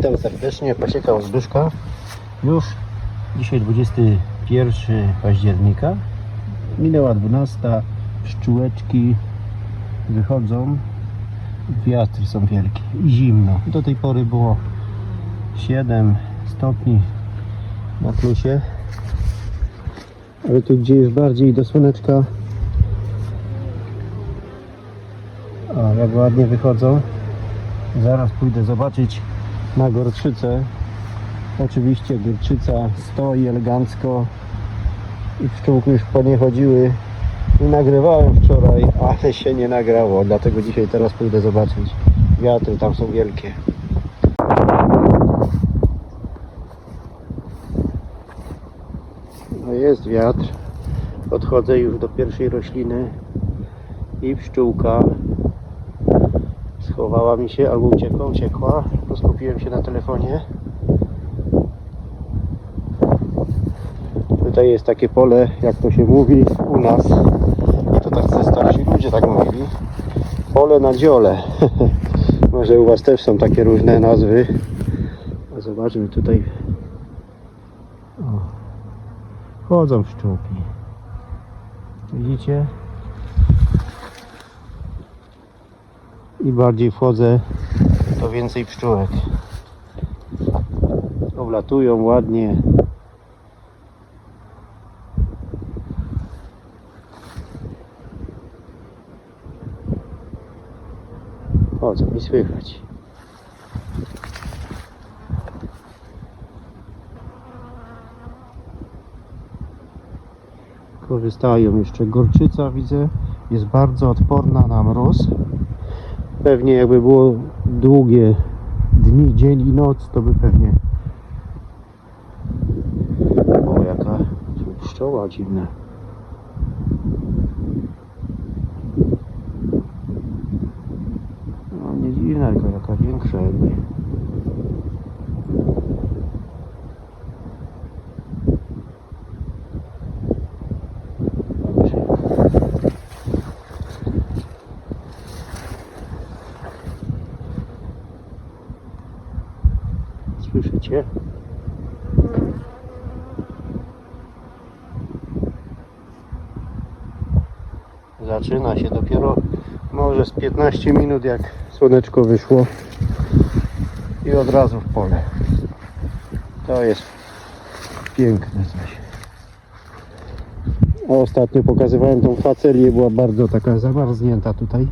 Witam serdecznie, pasieka Zbyszka. Już dzisiaj 21 października. Minęła 12. Pszczółeczki wychodzą. Wiatry są wielkie i zimno. Do tej pory było 7 stopni na plusie. Ale tu gdzie jest bardziej do słoneczka. O, jak ładnie wychodzą. Zaraz pójdę zobaczyć na gorczycę. Oczywiście gorczyca stoi elegancko i pszczółki już po nie chodziły. I nagrywałem wczoraj, ale się nie nagrało, dlatego dzisiaj teraz pójdę zobaczyć. Wiatry tam są wielkie. No jest wiatr. Podchodzę już do pierwszej rośliny i pszczółka schowała mi się albo uciekła, uciekła. Skupiłem się na telefonie. Tutaj jest takie pole, jak to się mówi u nas. To tak starsi ludzie tak mówili. Pole na dziole. Może u Was też są takie różne nazwy. A zobaczmy tutaj. O. Chodzą pszczółki. Widzicie? I bardziej wchodzę, to więcej pszczółek.Owlatują ładnie. Chodzą i słychać. Korzystają jeszcze gorczyca, widzę, jest bardzo odporna na mróz. Pewnie jakby było długie dni, dzień i noc, to by pewnie. O, jaka pszczoła dziwna. No nie dziwna, tylko jaka większa jakby. Słyszycie? Zaczyna się dopiero może z 15 minut jak słoneczko wyszło i od razu w pole. To jest piękne coś. A ostatnio pokazywałem tą facelię, była bardzo taka zamarznięta tutaj.